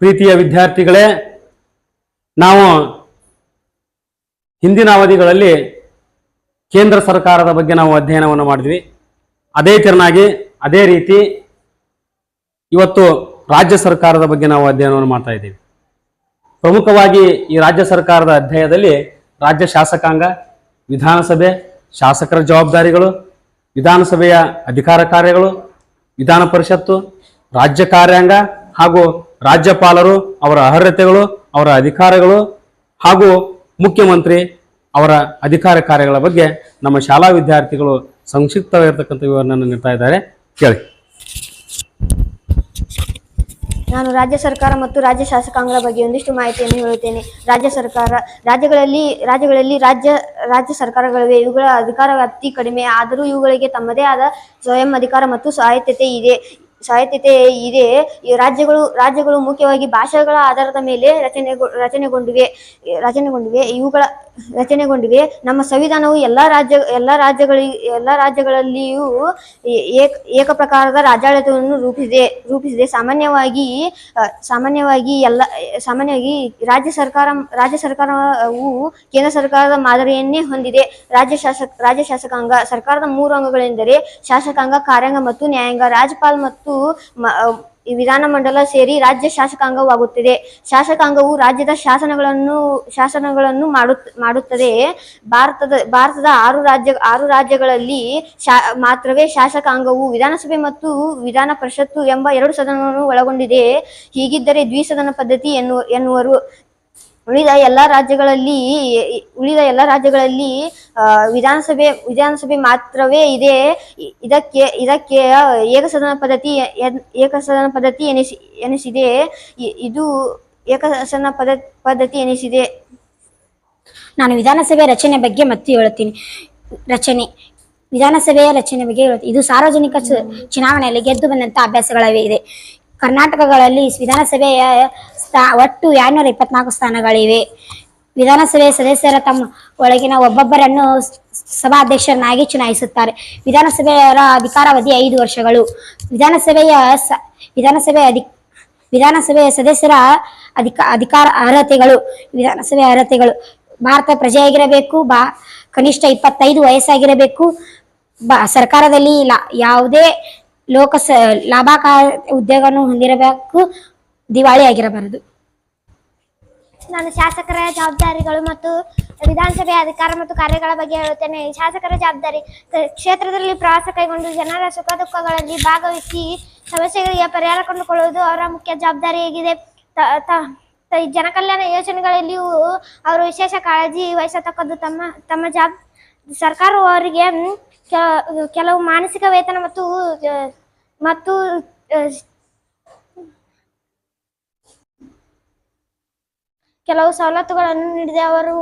ಪ್ರೀತಿಯ ವಿದ್ಯಾರ್ಥಿಗಳೇ, ನಾವು ಹಿಂದಿನ ಅವಧಿಗಳಲ್ಲಿ ಕೇಂದ್ರ ಸರ್ಕಾರದ ಬಗ್ಗೆ ನಾವು ಅಧ್ಯಯನವನ್ನು ಮಾಡಿದ್ವಿ. ಅದೇ ತೆರನಾಗಿ, ಅದೇ ರೀತಿ ಇವತ್ತು ರಾಜ್ಯ ಸರ್ಕಾರದ ಬಗ್ಗೆ ನಾವು ಅಧ್ಯಯನವನ್ನು ಮಾಡ್ತಾ ಇದ್ದೀವಿ. ಪ್ರಮುಖವಾಗಿ ಈ ರಾಜ್ಯ ಸರ್ಕಾರದ ಅಧ್ಯಾಯದಲ್ಲಿ ರಾಜ್ಯ ಶಾಸಕಾಂಗ, ವಿಧಾನಸಭೆ, ಶಾಸಕರ ಜವಾಬ್ದಾರಿಗಳು, ವಿಧಾನಸಭೆಯ ಅಧಿಕಾರ ಕಾರ್ಯಗಳು, ವಿಧಾನ ಪರಿಷತ್ತು, ರಾಜ್ಯ ಕಾರ್ಯಾಂಗ ಹಾಗೂ ರಾಜ್ಯಪಾಲರು, ಅವರ ಅರ್ಹತೆಗಳು, ಅವರ ಅಧಿಕಾರಗಳು ಹಾಗೂ ಮುಖ್ಯಮಂತ್ರಿ ಅವರ ಅಧಿಕಾರ ಕಾರ್ಯಗಳ ಬಗ್ಗೆ ನಮ್ಮ ಶಾಲಾ ವಿದ್ಯಾರ್ಥಿಗಳು ಸಂಕ್ಷಿಪ್ತವಾಗಿರ್ತಕ್ಕಂಥ ವಿವರಣೆಯನ್ನು ನೀಡ್ತಾ ಇದ್ದಾರೆ. ಕೇಳಿ. ನಾನು ರಾಜ್ಯ ಸರ್ಕಾರ ಮತ್ತು ರಾಜ್ಯ ಶಾಸಕಾಂಗಗಳ ಬಗ್ಗೆ ಒಂದಿಷ್ಟು ಮಾಹಿತಿಯನ್ನು ಹೇಳುತ್ತೇನೆ. ರಾಜ್ಯ ಸರ್ಕಾರ, ರಾಜ್ಯಗಳಲ್ಲಿ ರಾಜ್ಯಗಳಲ್ಲಿ ರಾಜ್ಯ ರಾಜ್ಯ ಸರ್ಕಾರಗಳಿವೆ. ಇವುಗಳ ಅಧಿಕಾರ ವ್ಯಾಪ್ತಿ ಕಡಿಮೆ. ಆದರೂ ಇವುಗಳಿಗೆ ತಮ್ಮದೇ ಆದ ಸ್ವಯಂ ಅಧಿಕಾರ ಮತ್ತು ಸ್ವಾಯತ್ತತೆ ಇದೆ. ಸ್ವಾಯತ್ತತೆ ಇದೆ. ಈ ರಾಜ್ಯಗಳು ರಾಜ್ಯಗಳು ಮುಖ್ಯವಾಗಿ ಭಾಷೆಗಳ ಆಧಾರದ ಮೇಲೆ ರಚನೆಗೊ ರಚನೆಗೊಂಡಿವೆ. ರಚನೆಗೊಂಡಿವೆ. ಇವುಗಳ ರಚನೆಗೊಂಡಿವೆ ನಮ್ಮ ಸಂವಿಧಾನವು ಎಲ್ಲಾ ರಾಜ್ಯ, ಎಲ್ಲ ರಾಜ್ಯಗಳಿಗೆ ಎಲ್ಲಾ ರಾಜ್ಯಗಳಲ್ಲಿಯೂ ಏಕ ಏಕ ಪ್ರಕಾರದ ರಾಜ್ಯಾಡಳಿತವನ್ನು ರೂಪಿಸಿದೆ ರೂಪಿಸಿದೆ. ಸಾಮಾನ್ಯವಾಗಿ ಸಾಮಾನ್ಯವಾಗಿ ಎಲ್ಲ, ಸಾಮಾನ್ಯವಾಗಿ ರಾಜ್ಯ ಸರ್ಕಾರ, ರಾಜ್ಯ ಸರ್ಕಾರವು ಕೇಂದ್ರ ಸರ್ಕಾರದ ಮಾದರಿಯನ್ನೇ ಹೊಂದಿದೆ. ರಾಜ್ಯ ಶಾಸಕ, ರಾಜ್ಯ ಶಾಸಕಾಂಗ, ಸರ್ಕಾರದ ಮೂರು ಅಂಗಗಳೆಂದರೆ ಶಾಸಕಾಂಗ, ಕಾರ್ಯಾಂಗ ಮತ್ತು ನ್ಯಾಯಾಂಗ. ರಾಜ್ಯಪಾಲ ಮತ್ತು ಈ ವಿಧಾನಮಂಡಲ ಸೇರಿ ರಾಜ್ಯ ಶಾಸಕಾಂಗವಾಗುತ್ತಿದೆ. ಶಾಸಕಾಂಗವು ರಾಜ್ಯದ ಶಾಸನಗಳನ್ನು ಶಾಸನಗಳನ್ನು ಮಾಡುತ್, ಮಾಡುತ್ತದೆ. ಭಾರತದ ಭಾರತದ ಆರು ರಾಜ್ಯ, ಆರು ರಾಜ್ಯಗಳಲ್ಲಿ ಮಾತ್ರವೇ ಶಾಸಕಾಂಗವು ವಿಧಾನಸಭೆ ಮತ್ತು ವಿಧಾನ ಪರಿಷತ್ತು ಎಂಬ ಎರಡು ಸದನವನ್ನು ಒಳಗೊಂಡಿದೆ. ಹೀಗಿದ್ದರೆ ದ್ವಿಸದನ ಪದ್ಧತಿ ಎನ್ನುವ, ಎನ್ನುವರು ಉಳಿದ ಎಲ್ಲಾ ರಾಜ್ಯಗಳಲ್ಲಿ, ಉಳಿದ ಎಲ್ಲಾ ರಾಜ್ಯಗಳಲ್ಲಿ ವಿಧಾನಸಭೆ ವಿಧಾನಸಭೆ ಮಾತ್ರವೇ ಇದೆ. ಇದಕ್ಕೆ ಇದಕ್ಕೆ ಏಕಸದನ ಪದ್ಧತಿ ಏಕಸದನ ಪದ್ಧತಿ ಎನಿಸಿ, ಎನಿಸಿದೆ. ಇದು ಏಕಸದನ ಪದ, ಪದ್ಧತಿ ಎನಿಸಿದೆ. ನಾನು ವಿಧಾನಸಭೆ ರಚನೆ ಬಗ್ಗೆ ಮತ್ತೆ ಹೇಳುತ್ತೀನಿ. ರಚನೆ, ವಿಧಾನಸಭೆಯ ರಚನೆ ಬಗ್ಗೆ ಹೇಳುತ್ತೀನಿ. ಇದು ಸಾರ್ವಜನಿಕ ಚುನಾವಣೆಯಲ್ಲಿ ಗೆದ್ದು ಬಂದಂತ ಅಭ್ಯಾಸಗಳೇ ಇದೆ. ಕರ್ನಾಟಕಗಳಲ್ಲಿ ವಿಧಾನಸಭೆಯ ಸ್ಥಾ- ಒಟ್ಟು ಎರಡ್ನೂರ ಇಪ್ಪತ್ನಾಲ್ಕು ಸ್ಥಾನಗಳಿವೆ. ವಿಧಾನಸಭೆಯ ಸದಸ್ಯರ ತಮ್ಮ ಒಳಗಿನ ಒಬ್ಬೊಬ್ಬರನ್ನು ಸಭಾಧ್ಯಕ್ಷರನ್ನಾಗಿ ಚುನಾಯಿಸುತ್ತಾರೆ. ವಿಧಾನಸಭೆಯ ಅಧಿಕಾರಾವಧಿ ಐದು ವರ್ಷಗಳು. ವಿಧಾನಸಭೆಯ ವಿಧಾನಸಭೆಯ ಅಧಿ, ವಿಧಾನಸಭೆಯ ಸದಸ್ಯರ ಅಧಿಕ, ಅಧಿಕಾರ ಅರ್ಹತೆಗಳು. ವಿಧಾನಸಭೆಯ ಅರ್ಹತೆಗಳು. ಭಾರತ ಪ್ರಜೆಯಾಗಿರಬೇಕು, ಬಾ, ಕನಿಷ್ಠ ಇಪ್ಪತ್ತೈದು ವಯಸ್ಸಾಗಿರಬೇಕು. ಬಾ, ಸರ್ಕಾರದಲ್ಲಿ ಲಾ, ಯಾವುದೇ ಲೋಕಸ ಲಾಭಕಾರ ಉದ್ಯೋಗವನ್ನು ಹೊಂದಿರಬೇಕು. ದಿವಾಳಿ ಆಗಿರಬಾರದು. ನಾನು ಶಾಸಕರ ಜವಾಬ್ದಾರಿಗಳು ಮತ್ತು ವಿಧಾನಸಭೆಯ ಅಧಿಕಾರ ಮತ್ತು ಕಾರ್ಯಗಳ ಬಗ್ಗೆ ಹೇಳುತ್ತೇನೆ. ಶಾಸಕರ ಜವಾಬ್ದಾರಿ, ಕ್ಷೇತ್ರದಲ್ಲಿ ಪ್ರವಾಸ ಕೈಗೊಂಡು ಜನರ ಸುಖ ದುಃಖಗಳಲ್ಲಿ ಭಾಗವಹಿಸಿ ಸಮಸ್ಯೆಗಳಿಗೆ ಪರಿಹಾರ ಕಂಡುಕೊಳ್ಳುವುದು ಅವರ ಮುಖ್ಯ ಜವಾಬ್ದಾರಿಯಾಗಿದೆ ತ- ಈ ಜನಕಲ್ಯಾಣ ಯೋಜನೆಗಳಲ್ಲಿಯೂ ಅವರು ವಿಶೇಷ ಕಾಳಜಿ ವಹಿಸತಕ್ಕದ್ದು ತಮ್ಮ ತಮ್ಮ ಜಾಬ್. ಸರ್ಕಾರವು ಅವರಿಗೆ ಕೆಲವು ಮಾನಸಿಕ ವೇತನ ಮತ್ತು ಮತ್ತು ಕೆಲವು ಸವಲತ್ತುಗಳನ್ನು ನೀಡಿದೆ. ಅವರು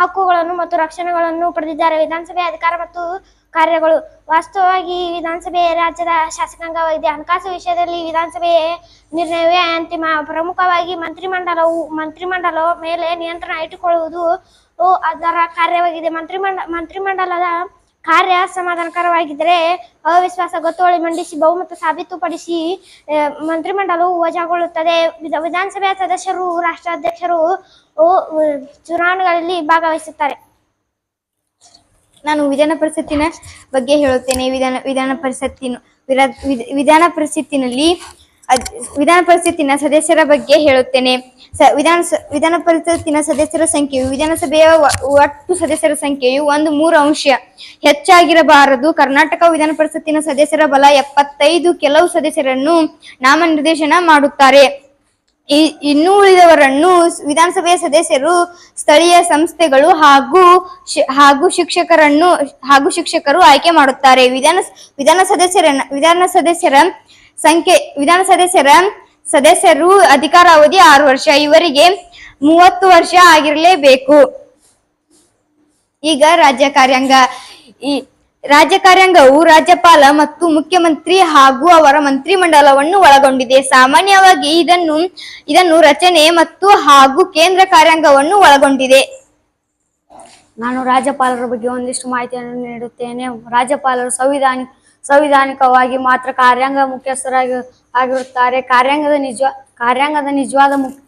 ಹಕ್ಕುಗಳನ್ನು ಮತ್ತು ರಕ್ಷಣೆಗಳನ್ನು ಪಡೆದಿದ್ದಾರೆ. ವಿಧಾನಸಭೆ ಅಧಿಕಾರ ಮತ್ತು ಕಾರ್ಯಗಳು. ವಾಸ್ತವವಾಗಿ ವಿಧಾನಸಭೆ ರಾಜ್ಯದ ಶಾಸಕಾಂಗವಾಗಿದೆ. ಹಣಕಾಸು ವಿಷಯದಲ್ಲಿ ವಿಧಾನಸಭೆ ನಿರ್ಣಯವೇ ಅಂತಿಮ. ಪ್ರಮುಖವಾಗಿ ಮಂತ್ರಿಮಂಡಲವು, ಮಂತ್ರಿಮಂಡಲ ಮೇಲೆ ನಿಯಂತ್ರಣ ಇಟ್ಟುಕೊಳ್ಳುವುದು ಅದರ ಕಾರ್ಯವಾಗಿದೆ. ಮಂತ್ರಿಮಂಡ, ಮಂತ್ರಿಮಂಡಲದ ಕಾರ್ಯ ಸಮಾಧಾನಕರವಾಗಿದ್ದರೆ ಅವಿಶ್ವಾಸ, ಗೊತ್ತುವಳಿ ಮಂಡಿಸಿ, ಬಹುಮತ ಸಾಬೀತುಪಡಿಸಿ ಮಂತ್ರಿಮಂಡಲವು ವಜಾಗೊಳ್ಳುತ್ತದೆ ವಿಧ- ವಿಧಾನಸಭೆಯ ಸದಸ್ಯರು, ರಾಷ್ಟ್ರಾಧ್ಯಕ್ಷರು ಚುನಾವಣೆಗಳಲ್ಲಿ ಭಾಗವಹಿಸುತ್ತಾರೆ. ನಾನು ವಿಧಾನ ಪರಿಷತ್ತಿನ ಬಗ್ಗೆ ಹೇಳುತ್ತೇನೆ. ವಿಧಾನ ವಿಧಾನ ಪರಿಷತ್ತಿನ ವಿಧಾನ ಪರಿಷತ್ತಿನಲ್ಲಿ ವಿಧಾನ ಪರಿಷತ್ತಿನ ಸದಸ್ಯರ ಬಗ್ಗೆ ಹೇಳುತ್ತೇನೆ. ವಿಧಾನ ವಿಧಾನ ಪರಿಷತ್ತಿನ ಸದಸ್ಯರ ಸಂಖ್ಯೆಯು ವಿಧಾನಸಭೆಯ ಒಟ್ಟು ಸದಸ್ಯರ ಸಂಖ್ಯೆಯು ಒಂದು ಮೂರು ಅಂಶ. ಹೆಚ್ಚಾಗಿರಬಾರದು. ಕರ್ನಾಟಕ ವಿಧಾನ ಪರಿಷತ್ತಿನ ಸದಸ್ಯರ ಬಲ ಎಪ್ಪತ್ತೈದು. ಕೆಲವು ಸದಸ್ಯರನ್ನು ನಾಮನಿರ್ದೇಶನ ಮಾಡುತ್ತಾರೆ. ಇನ್ನು ಉಳಿದವರನ್ನು ವಿಧಾನಸಭೆಯ ಸದಸ್ಯರು, ಸ್ಥಳೀಯ ಸಂಸ್ಥೆಗಳು ಹಾಗೂ ಹಾಗೂ ಶಿಕ್ಷಕರನ್ನು ಹಾಗೂ ಶಿಕ್ಷಕರು ಆಯ್ಕೆ ಮಾಡುತ್ತಾರೆ. ವಿಧಾನ ವಿಧಾನ ಸದಸ್ಯರ ವಿಧಾನ ಸದಸ್ಯರ ಸಂಖ್ಯೆ ವಿಧಾನ ಸದಸ್ಯರ ಸದಸ್ಯರು ಅಧಿಕಾರಾವಧಿ ಆರು ವರ್ಷ. ಇವರಿಗೆ ಮೂವತ್ತು ವರ್ಷ ಆಗಿರಲೇಬೇಕು. ಈಗ ರಾಜ್ಯ ಕಾರ್ಯಾಂಗ ಈ ರಾಜ್ಯ ಕಾರ್ಯಾಂಗವು ರಾಜ್ಯಪಾಲ ಮತ್ತು ಮುಖ್ಯಮಂತ್ರಿ ಹಾಗೂ ಅವರ ಮಂತ್ರಿಮಂಡಲವನ್ನು ಒಳಗೊಂಡಿದೆ. ಸಾಮಾನ್ಯವಾಗಿ ಇದನ್ನು ಇದನ್ನು ರಚನೆ ಮತ್ತು ಹಾಗೂ ಕೇಂದ್ರ ಕಾರ್ಯಾಂಗವನ್ನು ಒಳಗೊಂಡಿದೆ. ನಾನು ರಾಜ್ಯಪಾಲರ ಬಗ್ಗೆ ಒಂದಿಷ್ಟು ಮಾಹಿತಿಯನ್ನು ನೀಡುತ್ತೇನೆ. ರಾಜ್ಯಪಾಲರು ಸಂವಿಧಾನಿ ಸಂವಿಧಾನಿಕವಾಗಿ ಮಾತ್ರ ಕಾರ್ಯಾಂಗ ಮುಖ್ಯಸ್ಥರಾಗಿ ಆಗಿರುತ್ತಾರೆ. ಕಾರ್ಯಾಂಗದ ನಿಜ, ಕಾರ್ಯಾಂಗದ ನಿಜವಾದ ಮುಖ್ಯ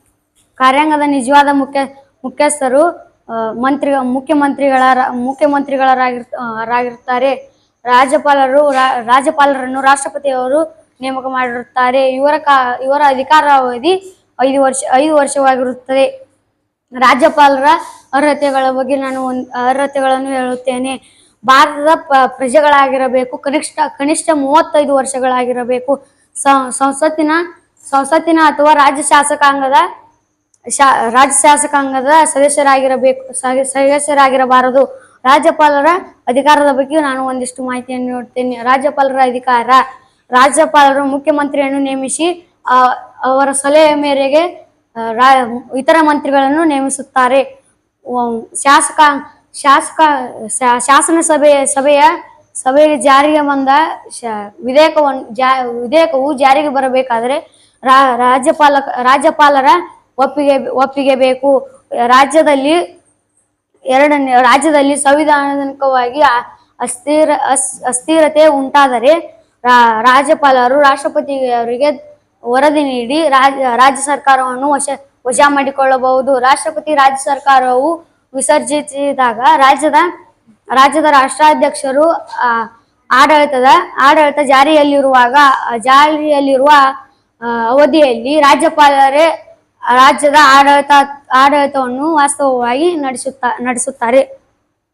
ಕಾರ್ಯಾಂಗದ ನಿಜವಾದ ಮುಖ್ಯ, ಮುಖ್ಯಸ್ಥರು ಮಂತ್ರಿ ಮುಖ್ಯಮಂತ್ರಿಗಳ ಮುಖ್ಯಮಂತ್ರಿಗಳರಾಗಿರ್ತಾರೆ ರಾಜ್ಯಪಾಲರು ರಾಜ್ಯಪಾಲರನ್ನು ರಾಷ್ಟ್ರಪತಿಯವರು ನೇಮಕ ಮಾಡಿರುತ್ತಾರೆ. ಇವರ ಕಾ, ಇವರ ಅಧಿಕಾರಾವಧಿ ಐದು ವರ್ಷ, ಐದು ವರ್ಷವಾಗಿರುತ್ತದೆ. ರಾಜ್ಯಪಾಲರ ಅರ್ಹತೆಗಳ ಬಗ್ಗೆ ನಾನು ಒಂದು, ಅರ್ಹತೆಗಳನ್ನು ಹೇಳುತ್ತೇನೆ. ಭಾರತದ ಪ್ರಜೆಗಳಾಗಿರಬೇಕು, ಕನಿಷ್ಠ ಕನಿಷ್ಠ ಮೂವತ್ತೈದು ವರ್ಷಗಳಾಗಿರಬೇಕು. ಸಂಸತ್ತಿನ ಸಂಸತ್ತಿನ ಅಥವಾ ರಾಜ್ಯ ಶಾಸಕಾಂಗದ, ಶಾ, ರಾಜ್ಯ ಶಾಸಕಾಂಗದ ಸದಸ್ಯರಾಗಿರಬೇಕು ಸದ- ಸದಸ್ಯರಾಗಿರಬಾರದು. ರಾಜ್ಯಪಾಲರ ಅಧಿಕಾರದ ಬಗ್ಗೆ ನಾನು ಒಂದಿಷ್ಟು ಮಾಹಿತಿಯನ್ನು ನೋಡ್ತೇನೆ ರಾಜ್ಯಪಾಲರ ಅಧಿಕಾರ, ರಾಜ್ಯಪಾಲರು ಮುಖ್ಯಮಂತ್ರಿಯನ್ನು ನೇಮಿಸಿ ಅವರ ಸಲಹೆ ಮೇರೆಗೆ ಇತರ ಮಂತ್ರಿಗಳನ್ನು ನೇಮಿಸುತ್ತಾರೆ. ವ- ಶಾಸಕ ಶಾಸನ ಸಭೆ, ಸಭೆಯ, ಸಭೆಯಲ್ಲಿ ಜಾರಿಗೆ ಬಂದ ವಿಧೇಯಕವನ್ನು ಜಾ, ವಿಧೇಯಕವು ಜಾರಿಗೆ ಬರಬೇಕಾದರೆ ರಾಜ್ಯಪಾಲ, ರಾಜ್ಯಪಾಲರ ಒಪ್ಪಿಗೆ ಒಪ್ಪಿಗೆ ಬೇಕು. ರಾಜ್ಯದಲ್ಲಿ ಎರಡನೇ, ರಾಜ್ಯದಲ್ಲಿ ಸಂವಿಧಾನಿಕವಾಗಿ ಅಸ್ಥಿರ, ಅಸ್, ಅಸ್ಥಿರತೆ ಉಂಟಾದರೆ ರಾಜ್ಯಪಾಲರು ರಾಜ್ಯಪಾಲರು ರಾಷ್ಟ್ರಪತಿಯವರಿಗೆ ವರದಿ ನೀಡಿ ರಾಜ್ಯ ರಾಜ್ಯ ಸರ್ಕಾರವನ್ನು ವಶ ವಶ ಮಾಡಿಕೊಳ್ಳಬಹುದು. ರಾಷ್ಟ್ರಪತಿ, ರಾಜ್ಯ ಸರ್ಕಾರವು ವಿಸರ್ಜಿಸಿದಾಗ ರಾಜ್ಯದ ರಾಜ್ಯದ ರಾಷ್ಟ್ರಾಧ್ಯಕ್ಷರು ಆಡಳಿತದ, ಆಡಳಿತ ಜಾರಿಯಲ್ಲಿರುವಾಗ, ಜಾರಿಯಲ್ಲಿರುವ ಅವಧಿಯಲ್ಲಿ ರಾಜ್ಯಪಾಲರೇ ರಾಜ್ಯದ ಆಡಳಿತ, ಆಡಳಿತವನ್ನು ವಾಸ್ತವವಾಗಿ ನಡೆಸುತ್ತಾ, ನಡೆಸುತ್ತಾರೆ.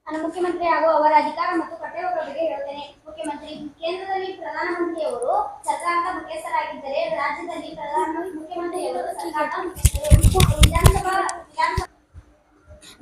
ಮುಖ್ಯಮಂತ್ರಿ ಹಾಗೂ ಅವರ ಅಧಿಕಾರ ಮತ್ತು ಕರ್ತವ್ಯಗಳ ಬಗ್ಗೆ ಹೇಳುತ್ತೇನೆ. ಮುಖ್ಯಮಂತ್ರಿ, ಕೇಂದ್ರದಲ್ಲಿ ಪ್ರಧಾನಮಂತ್ರಿಯವರು ಸರ್ಕಾರದ ಮುಖ್ಯಸ್ಥರಾಗಿದ್ದರೆ ರಾಜ್ಯದಲ್ಲಿ ಪ್ರಧಾನ ಮುಖ್ಯಮಂತ್ರಿಯವರು ಸರ್ಕಾರದ ಮುಖ್ಯಸ್ಥರು. ವಿಧಾನಸಭಾ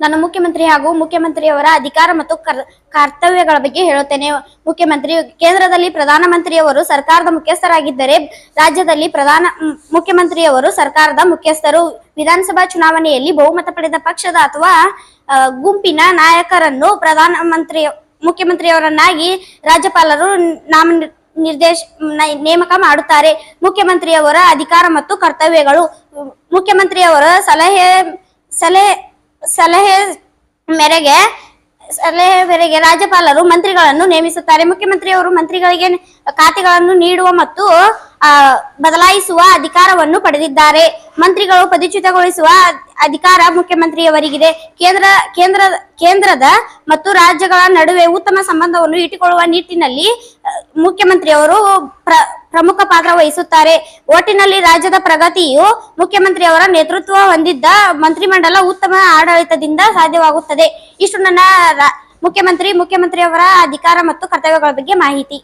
ನಾನು ಮುಖ್ಯಮಂತ್ರಿ ಹಾಗೂ ಮುಖ್ಯಮಂತ್ರಿಯವರ ಅಧಿಕಾರ ಮತ್ತು ಕರ್- ಕರ್ತವ್ಯಗಳ ಬಗ್ಗೆ ಹೇಳುತ್ತೇನೆ. ಮುಖ್ಯಮಂತ್ರಿ, ಕೇಂದ್ರದಲ್ಲಿ ಪ್ರಧಾನಮಂತ್ರಿಯವರು ಸರ್ಕಾರದ ಮುಖ್ಯಸ್ಥರಾಗಿದ್ದರೆ ರಾಜ್ಯದಲ್ಲಿ ಪ್ರಧಾನ, ಮುಖ್ಯಮಂತ್ರಿಯವರು ಸರ್ಕಾರದ ಮುಖ್ಯಸ್ಥರು. ವಿಧಾನಸಭಾ ಚುನಾವಣೆಯಲ್ಲಿ ಬಹುಮತ ಪಡೆದ ಪಕ್ಷದ ಅಥವಾ ಗುಂಪಿನ ನಾಯಕರನ್ನು ಪ್ರಧಾನಮಂತ್ರಿ ಮುಖ್ಯಮಂತ್ರಿಯವರನ್ನಾಗಿ ರಾಜ್ಯಪಾಲರು ನಾಮ ನಿರ್ದೇಶ ನೇಮಕ ಮಾಡುತ್ತಾರೆ. ಮುಖ್ಯಮಂತ್ರಿಯವರ ಅಧಿಕಾರ ಮತ್ತು ಕರ್ತವ್ಯಗಳು. ಮುಖ್ಯಮಂತ್ರಿಯವರ ಸಲಹೆ ಸಲಹೆ ಸಲಹೆ ಮೇರೆಗೆ ಸಲಹೆ ಮೇರೆಗೆ ರಾಜ್ಯಪಾಲರು ಮಂತ್ರಿಗಳನ್ನು ನೇಮಿಸುತ್ತಾರೆ. ಮುಖ್ಯಮಂತ್ರಿಯವರು ಮಂತ್ರಿಗಳಿಗೆ ಖಾತೆಗಳನ್ನು ನೀಡುವ ಮತ್ತು ಬದಲಾಯಿಸುವ ಅಧಿಕಾರವನ್ನು ಪಡೆದಿದ್ದಾರೆ. ಮಂತ್ರಿಗಳು ಪದಚ್ಯುತಗೊಳಿಸುವ ಅಧಿಕಾರ ಮುಖ್ಯಮಂತ್ರಿಯವರಿಗಿದೆ. ಕೇಂದ್ರ ಕೇಂದ್ರ, ಕೇಂದ್ರದ ಮತ್ತು ರಾಜ್ಯಗಳ ನಡುವೆ ಉತ್ತಮ ಸಂಬಂಧವನ್ನು ಇಟ್ಟುಕೊಳ್ಳುವ ನಿಟ್ಟಿನಲ್ಲಿ ಮುಖ್ಯಮಂತ್ರಿಯವರು ಪ್ರ ಪ್ರಮುಖ ಪಾತ್ರ ವಹಿಸುತ್ತಾರೆ. ಒಟ್ಟಿನಲ್ಲಿ ರಾಜ್ಯದ ಪ್ರಗತಿಯು ಮುಖ್ಯಮಂತ್ರಿಯವರ ನೇತೃತ್ವ ಹೊಂದಿದ್ದ ಮಂತ್ರಿಮಂಡಲ ಉತ್ತಮ ಆಡಳಿತದಿಂದ ಸಾಧ್ಯವಾಗುತ್ತದೆ. ಇಷ್ಟು ನನ್ನ ಮುಖ್ಯಮಂತ್ರಿ ಮುಖ್ಯಮಂತ್ರಿಯವರ ಅಧಿಕಾರ ಮತ್ತು ಕರ್ತವ್ಯಗಳ ಬಗ್ಗೆ ಮಾಹಿತಿ.